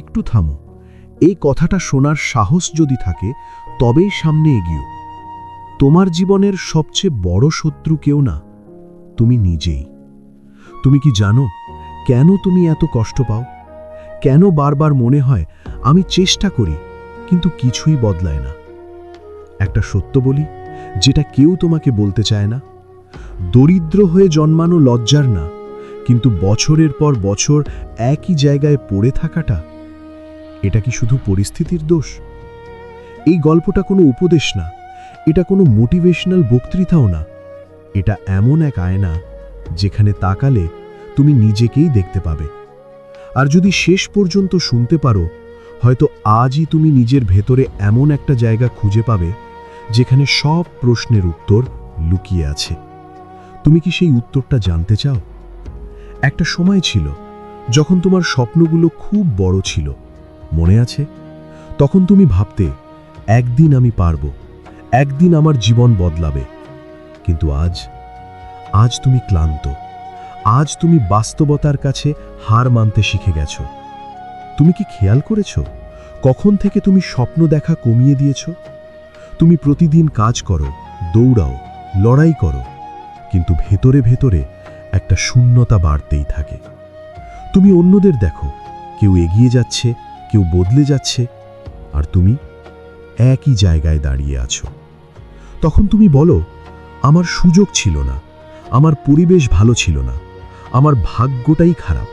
একটু থামো। এই কথাটা শোনার সাহস যদি থাকে, তবেই সামনে এগিও। তোমার জীবনের সবচেয়ে বড় শত্রু কেউ না, তুমি নিজেই। তুমি কি জানো কেন তুমি এত কষ্ট পাও? কেন বারবার মনে হয় আমি চেষ্টা করি, কিন্তু কিছুই বদলায় না? একটা সত্য বলি, যেটা কেউ তোমাকে বলতে চায় না। দরিদ্র হয়ে জন্মানো লজ্জার না, কিন্তু বছরের পর বছর একই জায়গায় পড়ে থাকাটা এটা কি শুধু পরিস্থিতির দোষ? এই গল্পটা কোনো উপদেশ না, এটা কোনো মোটিভেশনাল বক্তৃতাও না। এটা এমন এক আয়না যেখানে তাকালে তুমি নিজেকেই দেখতে পাবে। আর যদি শেষ পর্যন্ত শুনতে পারো, হয়তো আজই তুমি নিজের ভেতরে এমন একটা জায়গা খুঁজে পাবে যেখানে সব প্রশ্নের উত্তর লুকিয়ে আছে। তুমি কি সেই উত্তরটা জানতে চাও? একটা সময় ছিল যখন তোমার স্বপ্নগুলো খুব বড় ছিল। মনে আছে? তখন তুমি ভাবতে, একদিন আমি পারব, একদিন আমার জীবন বদলাবে। কিন্তু আজ আজ তুমি ক্লান্ত, আজ তুমি বাস্তবতার কাছে হার মানতে শিখে গেছ। তুমি কি খেয়াল করেছ? কখন থেকে তুমি স্বপ্ন দেখা কমিয়ে দিয়েছ? তুমি প্রতিদিন কাজ করো, দৌড়াও, লড়াই করো, কিন্তু ভেতরে ভেতরে একটা শূন্যতা বাড়তেই থাকে। তুমি অন্যদের দেখো, কেউ এগিয়ে যাচ্ছে কেউ বদলে যাচ্ছে আর তুমি একই জায়গায় দাঁড়িয়ে আছো। তখন তুমি বলো, আমার সুযোগ ছিল না, আমার পরিবেশ ভালো ছিল না, আমার ভাগ্যটাই খারাপ।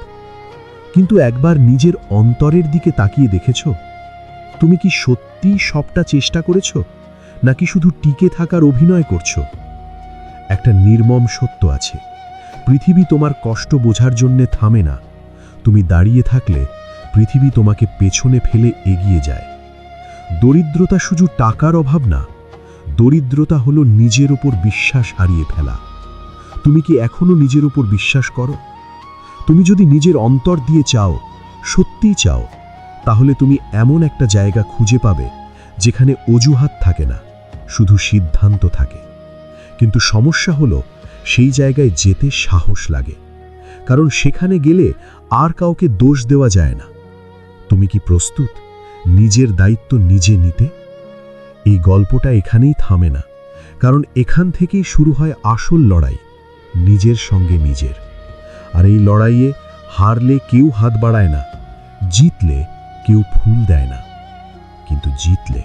কিন্তু একবার নিজের অন্তরের দিকে তাকিয়ে দেখেছ? তুমি কি সত্যি সবটা চেষ্টা করেছ, নাকি শুধু টিকে থাকার অভিনয় করছ? একটা নির্মম সত্য আছে, পৃথিবী তোমার কষ্ট বোঝার জন্যে থামে না, তুমি দাঁড়িয়ে থাকলে পৃথিবী তোমাকে পেছনে ফেলে এগিয়ে যায়। দরিদ্রতা শুধু টাকার অভাব না, দরিদ্রতা হলো নিজের ওপর বিশ্বাস হারিয়ে ফেলা। তুমি কি এখনও নিজের ওপর বিশ্বাস করো? তুমি যদি নিজের অন্তর দিয়ে চাও, সত্যিই চাও, তাহলে তুমি এমন একটা জায়গা খুঁজে পাবে যেখানে অজুহাত থাকে না, শুধু সিদ্ধান্ত থাকে। কিন্তু সমস্যা হলো, সেই জায়গায় যেতে সাহস লাগে। কারণ সেখানে গেলে আর কাউকে দোষ দেওয়া যায় না। তুমি কি প্রস্তুত? নিজের দায়িত্ব নিজে নিতে? এই গল্পটা এখানেই থামে না, কারণ এখান থেকেই শুরু হয় আসল লড়াই, নিজের সঙ্গে নিজের। আর এই লড়াইয়ে হারলে কেউ হাত বাড়ায় না, জিতলে কেউ ফুল দেয় না। কিন্তু জিতলে?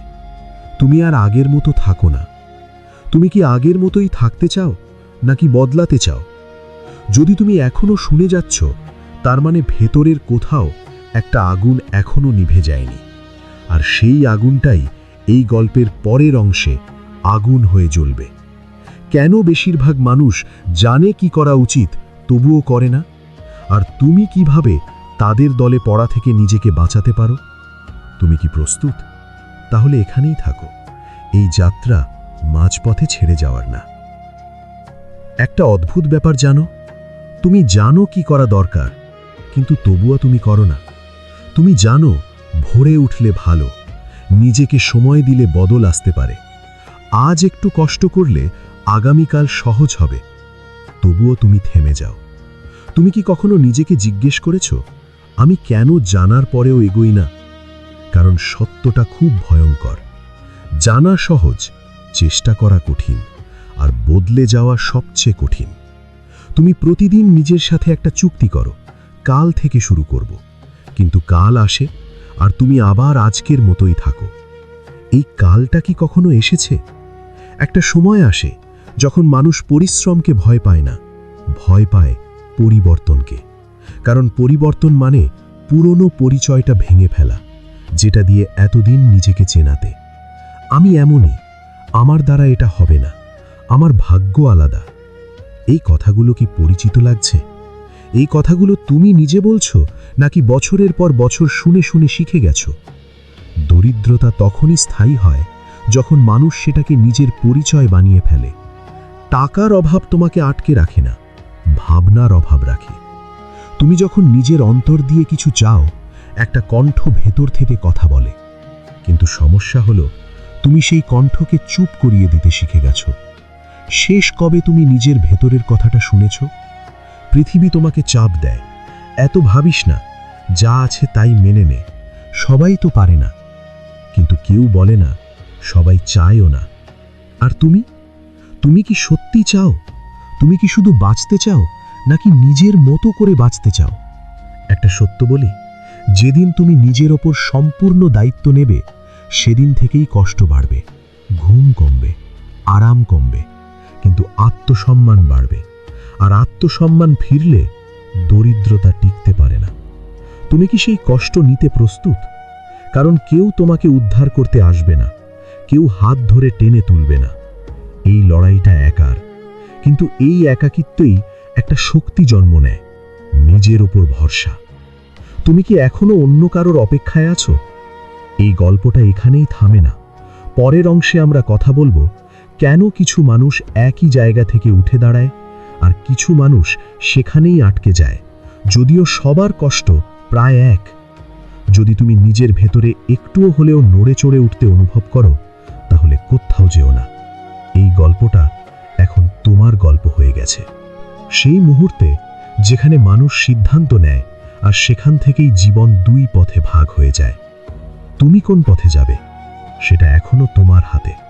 তুমি আর আগের মতো থাকো না। তুমি কি আগের মতোই থাকতে চাও, নাকি বদলাতে চাও? যদি তুমি এখনও শুনে যাচ্ছ, তার মানে ভেতরের কোথাও একটা আগুন এখনও নিভে যায়নি। আর সেই আগুনটাই এই গল্পের পরের অংশে আগুন হয়ে জ্বলবে। কেন বেশিরভাগ মানুষ জানে কি করা উচিত তবুও করে না? আর তুমি কীভাবে তাদের দলে পড়া থেকে নিজেকে বাঁচাতে পারো? তুমি কি প্রস্তুত? তাহলে এখানেই থাকো। এই যাত্রা মাঝপথে ছেড়ে যাওয়ার না। একটা অদ্ভুত ব্যাপার জানো? তুমি জানো কি করা দরকার, কিন্তু তবুও তুমি করো না। তুমি জানো, ভোরে উঠলে ভালো, নিজেকে সময় দিলে বদল আসতে পারে। আজ একটু কষ্ট করলে আগামীকাল সহজ হবে। তবুও তুমি থেমে যাও। তুমি কি কখনো নিজেকে জিজ্ঞেস করেছ, আমি কেন জানার পরেও এগোই না? কারণ সত্যটা খুব ভয়ঙ্কর। জানা সহজ, চেষ্টা করা কঠিন, আর বদলে যাওয়া সবচেয়ে কঠিন। তুমি প্রতিদিন নিজের সাথে একটা চুক্তি করো, কাল থেকে শুরু করব। কিন্তু কাল আসে আর তুমি আবার আজকের মতোই থাকো। এই কালটা কি কখনো এসেছে? একটা সময় আসে যখন মানুষ পরিশ্রমকে ভয় পায় না, ভয় পায় পরিবর্তনকে। কারণ পরিবর্তন মানে পুরনো পরিচয়টা ভেঙে ফেলা, যেটা দিয়ে এতদিন নিজেকে চেনাতে। আমি এমনই, আমার দ্বারা এটা হবে না, আমার ভাগ্য আলাদা। এই কথাগুলো কি পরিচিত লাগছে? এই কথাগুলো তুমি নিজে বলছো, নাকি বছরের পর বছর শুনে শুনে শিখে গেছো? দরিদ্রতা তখনই স্থায়ী হয়, যখন মানুষ সেটাকে নিজের পরিচয় বানিয়ে ফেলে। টাকার অভাব তোমাকে আটকে রাখে না, ভাবনার অভাব রাখে। তুমি যখন নিজের অন্তর দিয়ে কিছু চাও, একটা কণ্ঠ ভেতর থেকে কথা বলে। কিন্তু সমস্যা হলো, তুমি সেই কণ্ঠকে চুপ করিয়ে দিতে শিখে গেছো। শেষ কবে তুমি নিজের ভেতরের কথাটা শুনেছ? পৃথিবী তোমাকে চাপ দেয়। এত ভাবিস না, যা আছে তাই মেনে নে। সবাই তো পারে না। কিন্তু কেউ বলে না, সবাই চায়ও না। আর তুমি? তুমি কি সত্যি চাও? তুমি কি শুধু বাঁচতে চাও, নাকি নিজের মতো করে বাঁচতে চাও? একটা সত্য বলি, যেদিন তুমি নিজের ওপর সম্পূর্ণ দায়িত্ব নেবে, সেদিন থেকেই কষ্ট বাড়বে, ঘুম কমবে, আরাম কমবে, কিন্তু আত্মসম্মান বাড়বে। আর আত্মসম্মান ফিরলে দরিদ্রতা টিকতে পারে না। তুমি কি সেই কষ্ট নিতে প্রস্তুত? কারণ কেউ তোমাকে উদ্ধার করতে আসবে না, কেউ হাত ধরে টেনে তুলবে না। এই লড়াইটা একার, কিন্তু এই একাকিত্বই একটা শক্তি জন্ম নেয়, নিজের ওপর ভরসা। তুমি কি এখনও অন্য কারোর অপেক্ষায় আছো? এই গল্পটা এখানেই থামে না। পরের অংশে আমরা কথা বলব, কেন কিছু মানুষ একই জায়গা থেকে উঠে দাঁড়ায় আর কিছু মানুষ সেখানেই আটকে যায়। যদিও সবার কষ্ট প্রায় এক। যদি তুমি নিজের ভেতরে একটুও হলেও নড়ে চড়ে উঠতে অনুভব করো, তাহলে কোথাও যেও না। এই গল্পটা এখন তোমার গল্প হয়ে গেছে। সেই মুহূর্তে যেখানে মানুষ সিদ্ধান্ত নেয় আর সেখান থেকেই জীবন দুই পথে ভাগ হয়ে যায়। তুমি কোন পথে যাবে, সেটা এখনও তোমার হাতে।